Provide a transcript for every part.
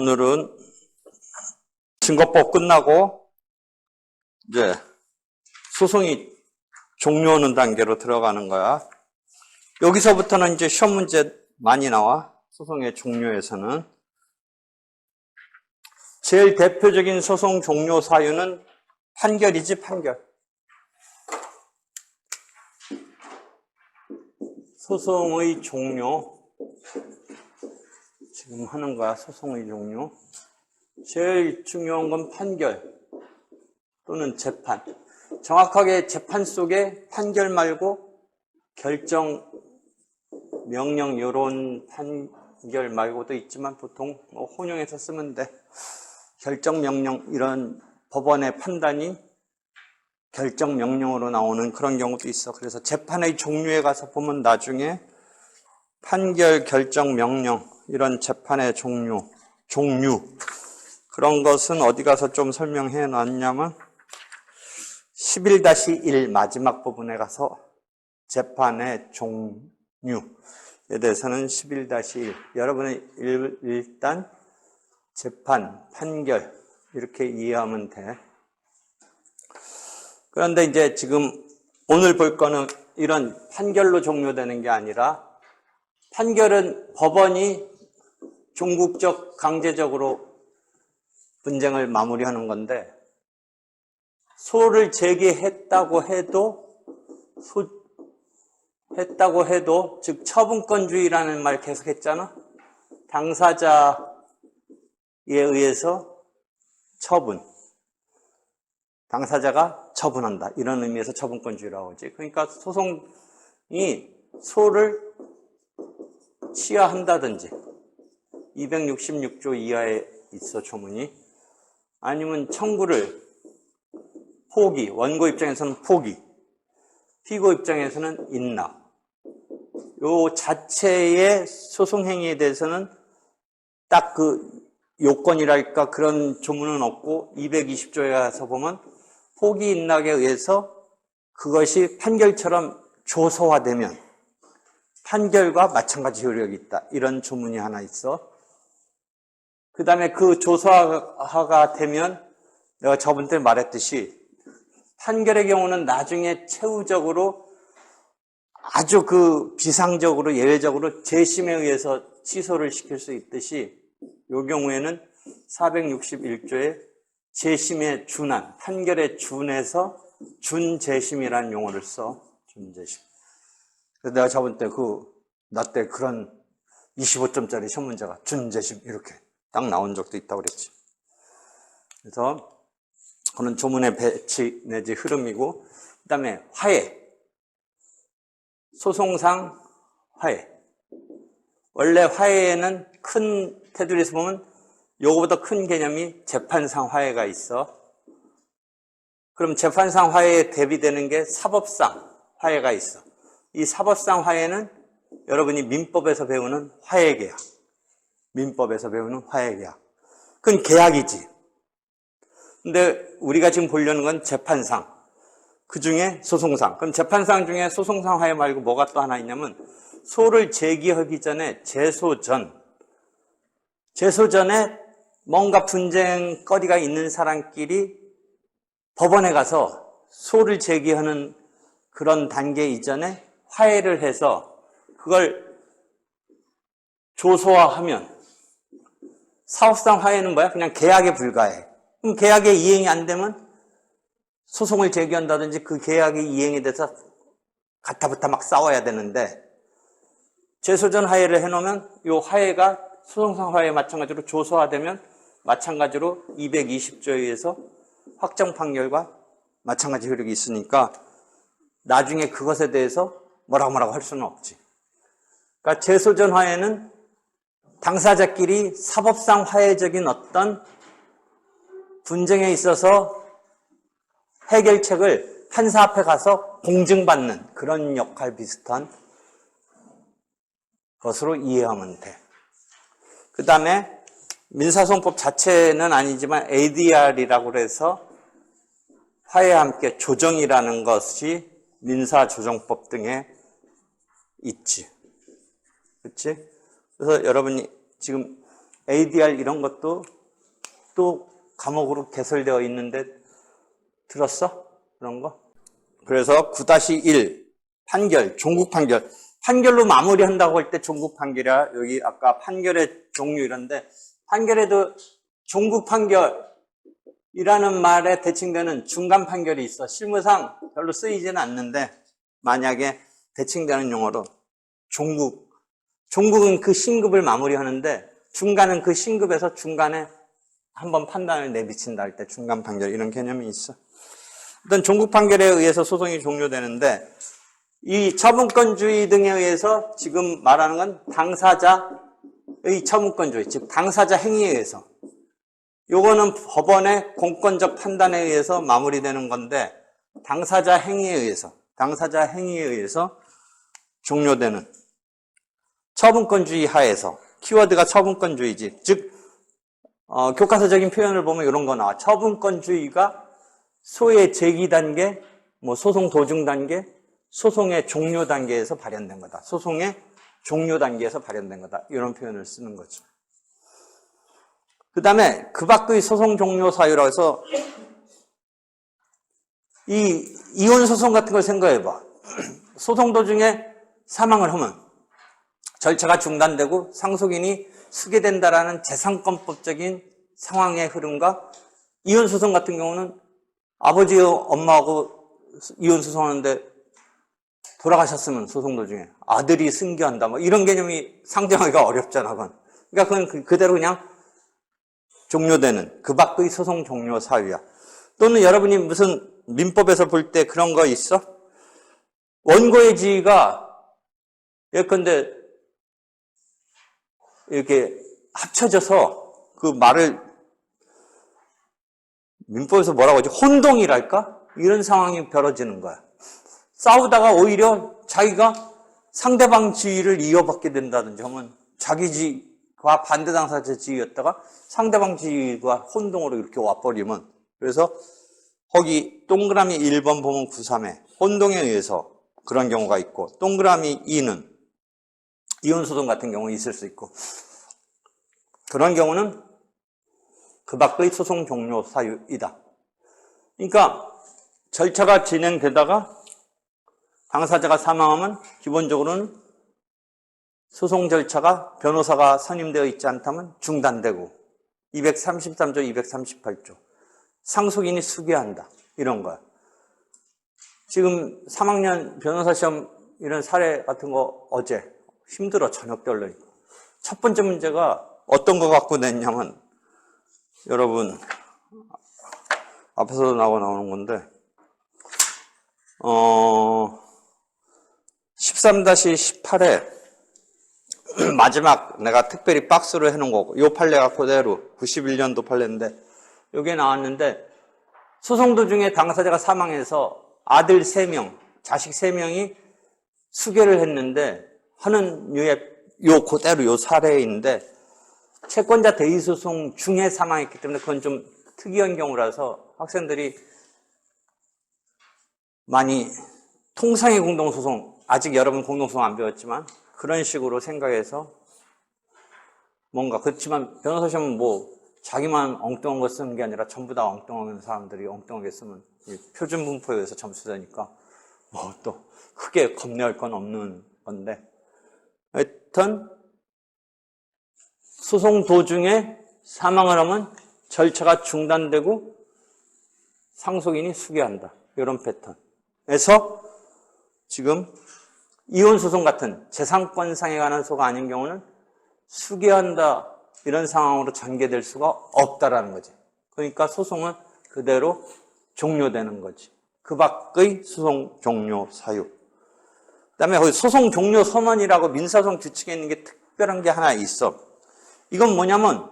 오늘은 증거법 끝나고 이제 소송이 종료하는 단계로 들어가는 거야. 여기서부터는 이제 시험 문제 많이 나와. 소송의 종료에서는. 제일 대표적인 소송 종료 사유는 판결이지, 판결. 소송의 종료. 지금 하는 거야, 소송의 종료. 제일 중요한 건 판결 또는 재판. 정확하게 재판 속에 판결 말고 결정, 명령, 이런 판결 말고도 있지만 보통 뭐 혼용해서 쓰면 돼. 결정, 명령, 이런 법원의 판단이 결정, 명령으로 나오는 그런 경우도 있어. 그래서 재판의 종류에 가서 보면 나중에 판결, 결정, 명령, 이런 재판의 종류, 종류. 그런 것은 어디 가서 좀 설명해 놨냐면 11-1 마지막 부분에 가서 재판의 종류에 대해서는 11-1 여러분이 일- 일단 재판, 판결 이렇게 이해하면 돼. 그런데 이제 지금 오늘 볼 거는 이런 판결로 종료되는 게 아니라 판결은 법원이 종국적 강제적으로 분쟁을 마무리하는 건데 소를 제기했다고 해도 소, 했다고 해도 즉 처분권주의라는 말 계속했잖아. 당사자에 의해서 처분. 당사자가 처분한다. 이런 의미에서 처분권주의라고 하지. 그러니까 소송이 소를 취하한다든지 266조 이하에 있어 조문이 아니면 청구를 포기, 원고 입장에서는 포기, 피고 입장에서는 인납. 요 자체의 소송 행위에 대해서는 딱 그 요건이랄까 그런 조문은 없고 220조에 가서 보면 포기 인락에 의해서 그것이 판결처럼 조소화되면 판결과 마찬가지 효력이 있다. 이런 조문이 하나 있어. 그 다음에 그 조소화가 되면 내가 저번 때 말했듯이 판결의 경우는 나중에 최후적으로 아주 그 비상적으로 예외적으로 재심에 의해서 취소를 시킬 수 있듯이 이 경우에는 461조에 재심에 준한 판결에 준해서 준재심이라는 용어를 써 준재심. 그래서 내가 저번 때 그 나 때 그런 25점짜리 시험 문제가 준재심 이렇게 딱 나온 적도 있다고 그랬지. 그래서 그런 조문의 배치 내지 흐름이고 그 다음에 화해. 소송상 화해. 원래 화해에는 큰 테두리에서 보면 요거보다 큰 개념이 재판상 화해가 있어. 그럼 재판상 화해에 대비되는 게 사법상 화해가 있어. 이 사법상 화해는 여러분이 민법에서 배우는 화해계약 민법에서 배우는 화해 계약 그건 계약이지 근데 우리가 지금 보려는 건 재판상. 그 중에 소송상. 그럼 재판상 중에 소송상 화해 말고 뭐가 또 하나 있냐면 소를 제기하기 전에 제소 전. 제소 전에 뭔가 분쟁거리가 있는 사람끼리 법원에 가서 소를 제기하는 그런 단계 이전에 화해를 해서 그걸 조소화하면 사업상 화해는 뭐야? 그냥 계약에 불과해. 그럼 계약의 이행이 안 되면 소송을 제기한다든지 그 계약의 이행에 대해서 가타부타 막 싸워야 되는데 재소전 화해를 해놓으면 이 화해가 소송상 화해에 마찬가지로 조소화되면 마찬가지로 220조에 의해서 확정 판결과 마찬가지 효력이 있으니까 나중에 그것에 대해서 뭐라고 뭐라고 할 수는 없지. 그러니까 재소전 화해는 당사자끼리 사법상 화해적인 어떤 분쟁에 있어서 해결책을 판사 앞에 가서 공증받는 그런 역할 비슷한 것으로 이해하면 돼. 그 다음에 민사소송법 자체는 아니지만 ADR이라고 해서 화해와 함께 조정이라는 것이 민사조정법 등에 있지. 그렇지? 그래서 여러분이 지금 ADR 이런 것도 또 과목으로 개설되어 있는데 들었어? 그런 거? 그래서 9-1 판결, 종국 판결. 판결로 마무리한다고 할 때 종국 판결이야. 여기 아까 판결의 종류 이런데 판결에도 종국 판결이라는 말에 대칭되는 중간 판결이 있어. 실무상 별로 쓰이지는 않는데 만약에 대칭되는 용어로 종국. 종국은 그 신급을 마무리하는데 중간은 그 신급에서 중간에 한번 판단을 내비친다 할 때 중간 판결 이런 개념이 있어. 일단 종국 판결에 의해서 소송이 종료되는데 이 처분권주의 등에 의해서 지금 말하는 건 당사자의 처분권주의, 즉 당사자 행위에 의해서 요거는 법원의 공권적 판단에 의해서 마무리되는 건데 당사자 행위에 의해서 당사자 행위에 의해서 종료되는 처분권주의 하에서 키워드가 처분권주의지 즉 어, 교과서적인 표현을 보면 이런 거 나와 처분권주의가 소의 제기 단계, 뭐 소송 도중 단계, 소송의 종료 단계에서 발현된 거다. 소송의 종료 단계에서 발현된 거다. 이런 표현을 쓰는 거죠. 그 다음에 그 밖의 소송 종료 사유라고 해서 이 이혼 소송 같은 걸 생각해 봐. 소송 도중에 사망을 하면 절차가 중단되고 상속인이 수계된다라는 재산권법적인 상황의 흐름과 이혼 소송 같은 경우는 아버지 엄마하고 이혼 소송하는데 돌아가셨으면 소송 도중에 아들이 승계한다. 뭐 이런 개념이 상정하기가 어렵잖아 그건. 그러니까 그건 그- 그대로 그냥 종료되는 그 밖의 소송 종료 사유야. 또는 여러분이 무슨 민법에서 볼 때 그런 거 있어? 원고의 지위가 예컨대 이렇게 합쳐져서 그 말을 민법에서 뭐라고 하지? 혼동이랄까? 이런 상황이 벌어지는 거야. 싸우다가 오히려 자기가 상대방 지위를 이어받게 된다든지 하면 자기 지위와 반대 당사자 지위였다가 상대방 지위가 혼동으로 이렇게 와버리면 그래서 거기 동그라미 1번 보면 93에 혼동에 의해서 그런 경우가 있고 동그라미 2는 이혼소송 같은 경우 있을 수 있고 그런 경우는 그 밖의 소송 종료 사유이다. 그러니까 절차가 진행되다가 당사자가 사망하면 기본적으로는 소송 절차가 변호사가 선임되어 있지 않다면 중단되고 233조, 238조 상속인이 수기한다 이런 거야. 지금 3학년 변호사 시험 이런 사례 같은 거 어제 힘들어 저녁 때 올라니까 첫 번째 문제가 어떤 거 갖고 냈냐면 여러분 앞에서도 나와 나오는 건데 어 13-18에 마지막 내가 특별히 박스로 해놓은 거고 요 판례가 그대로 91년도 판례인데 여기에 나왔는데 소송 도중에 당사자가 사망해서 아들 3명, 자식 3명이 수계를 했는데 하는 유의 요 그대로 요 사례인데 채권자 대의 소송 중에 사망했기 때문에 그건 좀 특이한 경우라서 학생들이 많이 통상의 공동소송 아직 여러분 공동소송 안 배웠지만 그런 식으로 생각해서 뭔가 그렇지만 변호사 시험은 뭐 자기만 엉뚱한 거 쓰는 게 아니라 전부 다 엉뚱한 사람들이 엉뚱하게 쓰면 이 표준 분포에 의해서 점수 되니까 뭐 또 크게 겁내할 건 없는 건데 하여튼 소송 도중에 사망을 하면 절차가 중단되고 상속인이 수기한다. 이런 패턴에서 지금 이혼 소송 같은 재산권상에 관한 소가 아닌 경우는 수기한다 이런 상황으로 전개될 수가 없다라는 거지. 그러니까 소송은 그대로 종료되는 거지. 그 밖의 소송 종료 사유. 그다음에 거기 소송 종료 선언이라고 민사소송 규칙에 있는 게 특별한 게 하나 있어. 이건 뭐냐면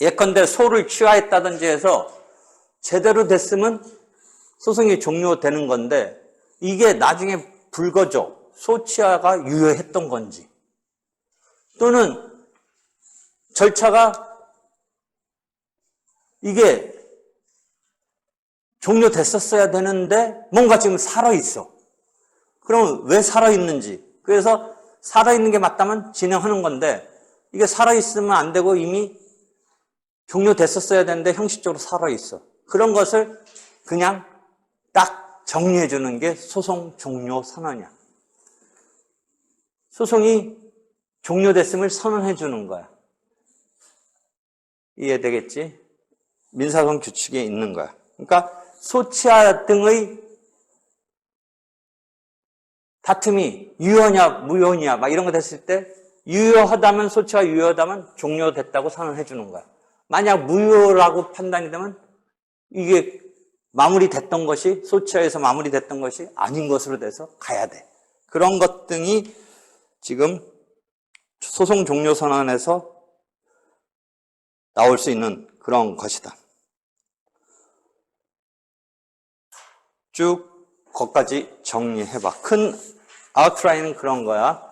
예컨대 소를 취하했다든지 해서 제대로 됐으면 소송이 종료되는 건데 이게 나중에 불거져 소 취하가 유효했던 건지 또는 절차가 이게 종료됐었어야 되는데 뭔가 지금 살아있어. 그럼 왜 살아있는지. 그래서 살아있는 게 맞다면 진행하는 건데 이게 살아있으면 안 되고 이미 종료됐었어야 되는데 형식적으로 살아있어. 그런 것을 그냥 딱 정리해 주는 게 소송 종료 선언이야. 소송이 종료됐음을 선언해 주는 거야. 이해되겠지? 민사소송 규칙에 있는 거야. 그러니까 소치하 등의 다툼이 유효냐 무효냐 막 이런 거 됐을 때 유효하다면 소치가 유효하다면 종료됐다고 선언해 주는 거야. 만약 무효라고 판단이 되면 이게 마무리됐던 것이 소치하에서 마무리됐던 것이 아닌 것으로 돼서 가야 돼. 그런 것 등이 지금 소송 종료 선언에서 나올 수 있는 그런 것이다. 쭉 거기까지 정리해봐. 큰 아웃라인은 그런 거야.